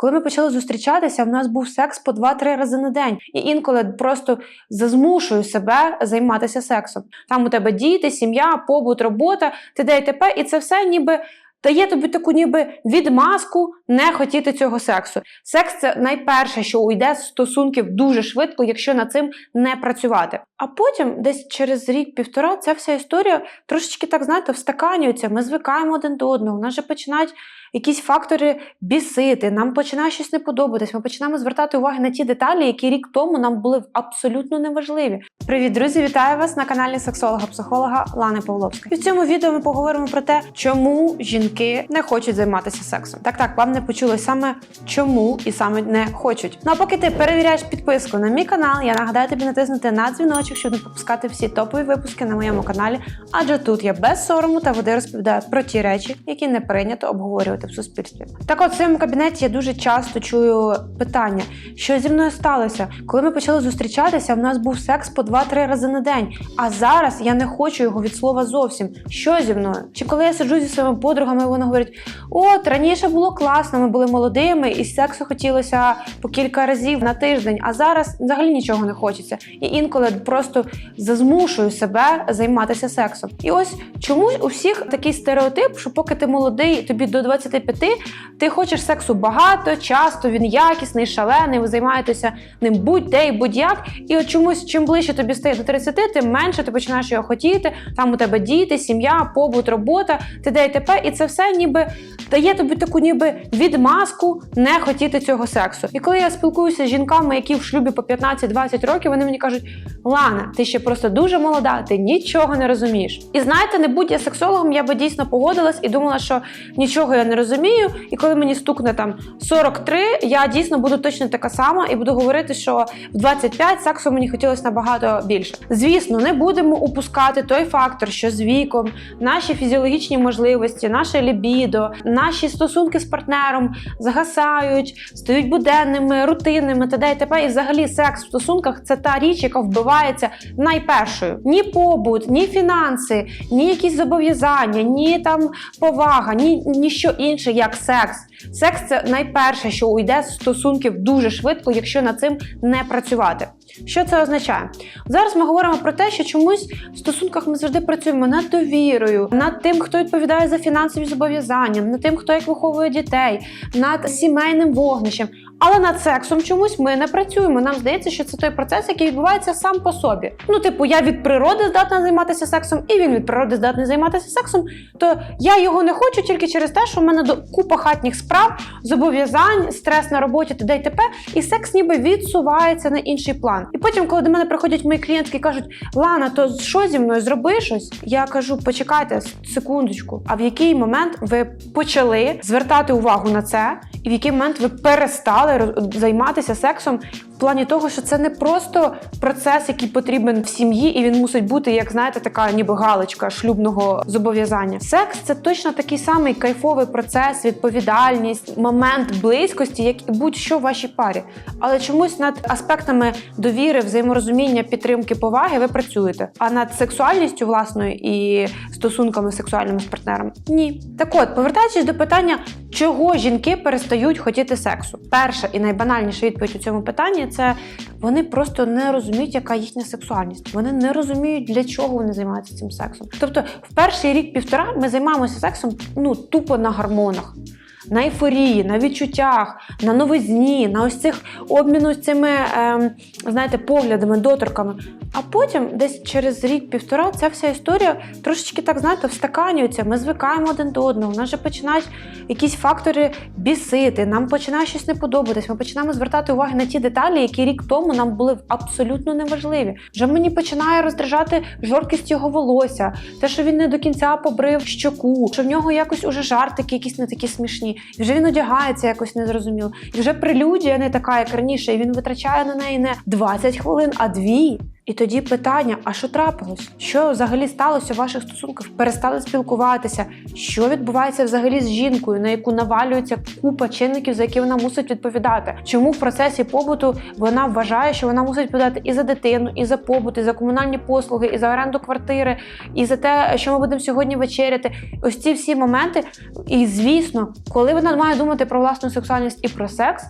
Коли ми почали зустрічатися, в нас був секс по 2-3 рази на день. І інколи просто зазмушую себе займатися сексом. Там у тебе діти, сім'я, побут, робота, т.д. і т.п. І це все ніби. Дає тобі таку ніби відмазку не хотіти цього сексу. Секс це найперше, що уйде з стосунків дуже швидко, якщо над цим не працювати. А потім, десь через рік-півтора, ця вся історія трошечки так знаєте, встаканюється. Ми звикаємо один до одного. У нас же починають якісь фактори бісити, нам починає щось не подобатись. Ми починаємо звертати увагу на ті деталі, які рік тому нам були абсолютно неважливі. Привіт, друзі! Вітаю вас на каналі сексолога-психолога Лани Павловської. І в цьому відео ми поговоримо про те, чому жінки не хочуть займатися сексом. Так, так, вам не почулось саме чому і саме не хочуть. Ну а поки ти перевіряєш підписку на мій канал, я нагадаю тобі натиснути на дзвіночок, щоб не пропускати всі топові випуски на моєму каналі. Адже тут я без сорому та води розповідаю про ті речі, які не прийнято обговорювати в суспільстві. Так, от в своєму кабінеті я дуже часто чую питання, що зі мною сталося, коли ми почали зустрічатися. В нас був секс по 2-3 рази на день. А зараз я не хочу його від слова зовсім. Що зі мною? Чи коли я сиджу зі своїми подругами, вони говорять: от раніше було класно, ми були молодими, і сексу хотілося по кілька разів на тиждень, а зараз взагалі нічого не хочеться. І інколи просто зазмушую себе займатися сексом. І ось чомусь у всіх такий стереотип, що поки ти молодий, тобі до 25, ти хочеш сексу багато, часто він якісний, шалений, ви займаєтеся ним будь-де і будь-як. І от чомусь, чим ближче тобі стає до 30, тим менше ти починаєш його хотіти. Там у тебе діти, сім'я, побут, робота, т.д. і т.п. І це все ніби дає тобі таку ніби відмазку не хотіти цього сексу. І коли я спілкуюся з жінками, які в шлюбі по 15-20 років, вони мені кажуть: Лана, ти ще просто дуже молода, ти нічого не розумієш. І знаєте, не будь я сексологом, я би дійсно погодилась і думала, що нічого я не розумію. І коли мені стукне там 43, я дійсно буду точно така сама і буду говорити, що в 25 сексу мені хотілося набагато більше. Звісно, не будемо упускати той фактор, що з віком наші фізіологічні можливості, наше лібідо, наші стосунки з партнером загасають, стають буденними, рутинними т.д. і. І взагалі секс в стосунках це та річ, яка вбивається найпершою. Ні побут, ні фінанси, ні якісь зобов'язання, ні там повага, ні, ні що інше, як секс. Секс це найперше, що уйде з стосунків дуже швидко, якщо над цим не працювати. Що це означає? Зараз ми говоримо про те, що чомусь в стосунках ми завжди працюємо над довірою, над тим, хто відповідає за фінансові зобов'язання, над тим, хто як виховує дітей, над сімейним вогнищем. Але над сексом чомусь ми не працюємо. Нам здається, що це той процес, який відбувається сам по собі. Ну, типу, я від природи здатна займатися сексом, і він від природи здатний займатися сексом. То я його не хочу тільки через те, що в мене до купа хатніх справ, зобов'язань, стрес на роботі, т.д. і т.п. І секс ніби відсувається на інший план. І потім, коли до мене приходять мої клієнтки і кажуть: Лана, то що зі мною зроби щось? Я кажу, почекайте секундочку. А в який момент ви почали звертати увагу на це, і в який момент ви перестали займатися сексом плані того, що це не просто процес, який потрібен в сім'ї, і він мусить бути, як знаєте, така ніби галочка шлюбного зобов'язання. Секс це точно такий самий кайфовий процес, відповідальність, момент близькості, як і будь-що в вашій парі. Але чомусь над аспектами довіри, взаєморозуміння, підтримки, поваги ви працюєте. А над сексуальністю власною і стосунками сексуальними з партнером ні. Так от, повертаючись до питання, чого жінки перестають хотіти сексу. Перша і найбанальніша відповідь у цьому питанні це вони просто не розуміють, яка їхня сексуальність. Вони не розуміють, для чого вони займаються цим сексом. Тобто, в перший рік-півтора ми займаємося сексом ну тупо на гормонах. На ейфорії, на відчуттях, на новизні, на ось цих обміну з цими, ем, знаєте, поглядами, доторками. А потім, десь через рік-півтора, ця вся історія трошечки так, знаєте, встаканюється. Ми звикаємо один до одного. У нас же починають якісь фактори бісити, нам починає щось не подобатись. Ми починаємо звертати увагу на ті деталі, які рік тому нам були абсолютно неважливі. Вже мені починає роздражати жорсткість його волосся, те, що він не до кінця побрив щоку, що в нього якось уже жартики якісь не такі смішні, і вже він одягається якось незрозуміло. І вже прелюдія не така, як раніше, і він витрачає на неї не 20 хвилин, а дві. І тоді питання: а що трапилось? Що взагалі сталося в ваших стосунках? Перестали спілкуватися? Що відбувається взагалі з жінкою, на яку навалюється купа чинників, за які вона мусить відповідати? Чому в процесі побуту вона вважає, що вона мусить відповідати і за дитину, і за побут, і за комунальні послуги, і за оренду квартири, і за те, що ми будемо сьогодні вечеряти? Ось ці всі моменти. І звісно, коли вона має думати про власну сексуальність і про секс,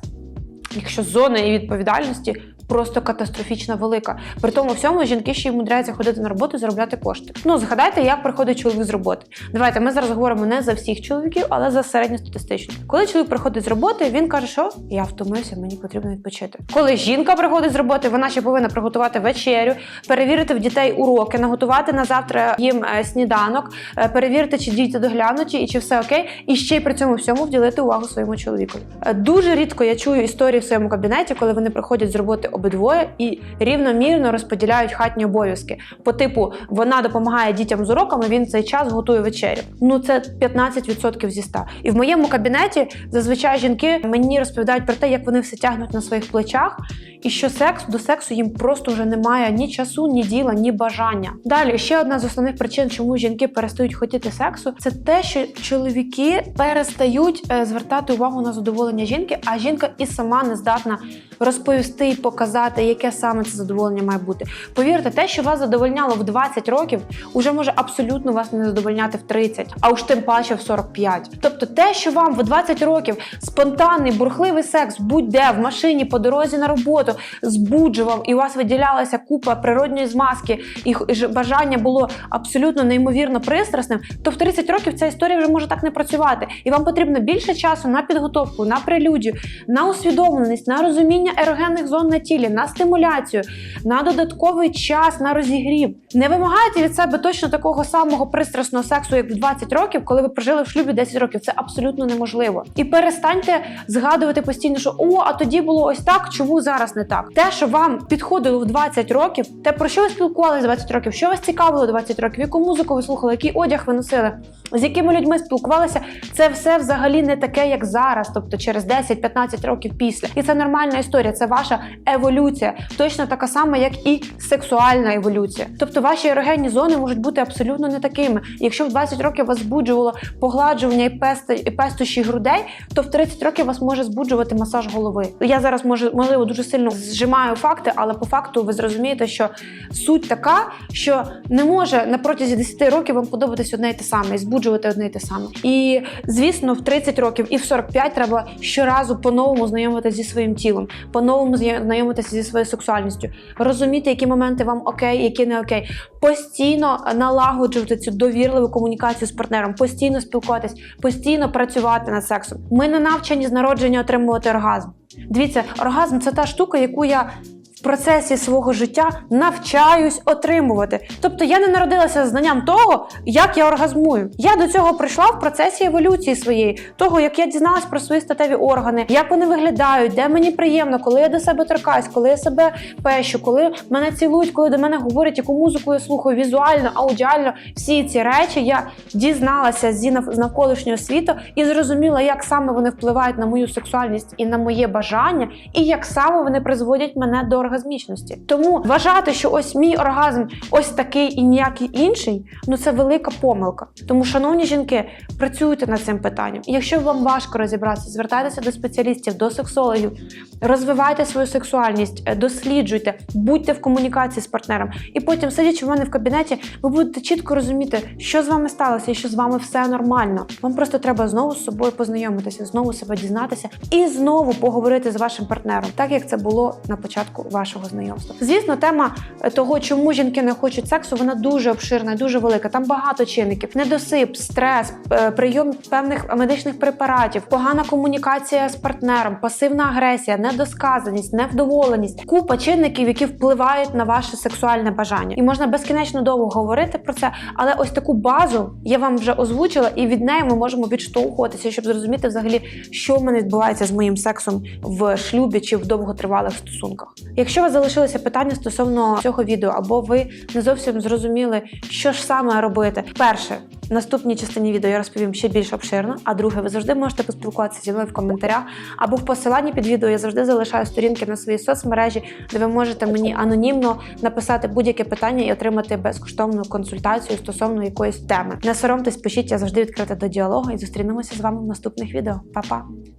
якщо зона її відповідальності просто катастрофічно велика. При тому всьому жінки ще й мудряються ходити на роботу заробляти кошти. Ну згадайте, як приходить чоловік з роботи. Давайте ми зараз говоримо не за всіх чоловіків, але за середньостатистично. Коли чоловік приходить з роботи, він каже, що я втомився, мені потрібно відпочити. Коли жінка приходить з роботи, вона ще повинна приготувати вечерю, перевірити в дітей уроки, наготувати на завтра їм е, сніданок, е, перевірити, чи діти доглянуті і чи все окей, і ще й при цьому всьому вділити увагу своєму чоловікові. Е, Дуже рідко я чую історії в своєму кабінеті, коли вони приходять з роботи обидвоє і рівномірно розподіляють хатні обов'язки. По типу вона допомагає дітям з уроками, він цей час готує вечерю. Ну це 15% зі 100. І в моєму кабінеті зазвичай жінки мені розповідають про те, як вони все тягнуть на своїх плечах, і що секс до сексу їм просто вже немає ні часу, ні діла, ні бажання. Далі ще одна з основних причин, чому жінки перестають хотіти сексу, це те, що чоловіки перестають е, звертати увагу на задоволення жінки, а жінка і сама не здатна розповісти і показати, яке саме це задоволення має бути. Повірте, те, що вас задовольняло в 20 років, уже може абсолютно вас не задовольняти в 30, а уж тим паче в 45. Тобто, те, що вам в 20 років спонтанний бурхливий секс будь-де в машині по дорозі на роботу збуджував, і у вас виділялася купа природньої змазки, і бажання було абсолютно неймовірно пристрасним, то в 30 років ця історія вже може так не працювати. І вам потрібно більше часу на підготовку, на прелюдію, на усвідомленість, на розуміння ерогенних зон на тілі, на стимуляцію, на додатковий час на розігрів. Не вимагайте від себе точно такого самого пристрасного сексу, як в 20 років, коли ви прожили в шлюбі 10 років. Це абсолютно неможливо. І перестаньте згадувати постійно, що о, а тоді було ось так, чому зараз не так. Те, що вам підходило в 20 років, те про що ви спілкувалися 20 років, що вас цікавило 20 років, яку музику ви слухали, який одяг ви носили, з якими людьми спілкувалися, це все взагалі не таке, як зараз, тобто через 10-15 років після. І це нормальна історія, це ваша еволюція, точно така сама, як і сексуальна еволюція. Тобто ваші ерогенні зони можуть бути абсолютно не такими. Якщо в 20 років вас збуджувало погладжування і пести і пестощі грудей, то в 30 років вас може збуджувати масаж голови. Я зараз може можливо дуже сильно зжимаю факти, але по факту ви зрозумієте, що суть така, що не може на протязі 10 років вам подобатись одне й те саме і збуджувати одне й те саме. І звісно, в 30 років і в 45 треба щоразу по-новому знайомитися зі своїм тілом, по-новому знайомитися зі своєю сексуальністю, розуміти, які моменти вам окей, які не окей, постійно налагоджувати цю довірливу комунікацію з партнером, постійно спілкуватись, постійно працювати над сексом. Ми не навчені з народження отримувати оргазм. Дивіться, оргазм це та штука, яку я. Процесі свого життя навчаюсь отримувати. Тобто я не народилася знанням того, як я оргазмую. Я до цього прийшла в процесі еволюції своєї, того, як я дізналась про свої статеві органи, як вони виглядають, де мені приємно, коли я до себе торкаюсь, коли я себе пещу, коли мене цілують, коли до мене говорять, яку музику я слухаю візуально, аудіально. Всі ці речі я дізналася зі навколишнього світу і зрозуміла, як саме вони впливають на мою сексуальність і на моє бажання, і як саме вони призводять мене до оргазмічності. Тому вважати, що ось мій оргазм ось такий і ніякий інший, ну це велика помилка. Тому, шановні жінки, працюйте над цим питанням. І якщо вам важко розібратися, звертайтеся до спеціалістів, до сексологів, розвивайте свою сексуальність, е, досліджуйте, будьте в комунікації з партнером. І потім, сидячи в мене в кабінеті, ви будете чітко розуміти, що з вами сталося і що з вами все нормально. Вам просто треба знову з собою познайомитися, знову себе дізнатися і знову поговорити з вашим партнером, так як це було на початку вашого знайомства. Звісно, тема е, того, чому жінки не хочуть сексу, вона дуже обширна, дуже велика. Там багато чинників: недосип, стрес, е, прийом певних медичних препаратів, погана комунікація з партнером, пасивна агресія, недосказаність, невдоволеність, купа чинників, які впливають на ваше сексуальне бажання. І можна безкінечно довго говорити про це, але ось таку базу я вам вже озвучила, і від неї ми можемо відштовхуватися, щоб зрозуміти взагалі, що в мене відбувається з моїм сексом в шлюбі чи в довготривалих стосунках. Якщо у вас залишилися питання стосовно цього відео, або ви не зовсім зрозуміли, що ж саме робити, перше. В наступній частині відео я розповім ще більш обширно. А друге, ви завжди можете поспілкуватися зі мною в коментарях або в посиланні під відео. Я завжди залишаю сторінки на своїй соцмережі, де ви можете мені анонімно написати будь-яке питання і отримати безкоштовну консультацію стосовно якоїсь теми. Не соромтесь, пишіть, я завжди відкрита до діалогу і зустрінемося з вами в наступних відео. Па-па!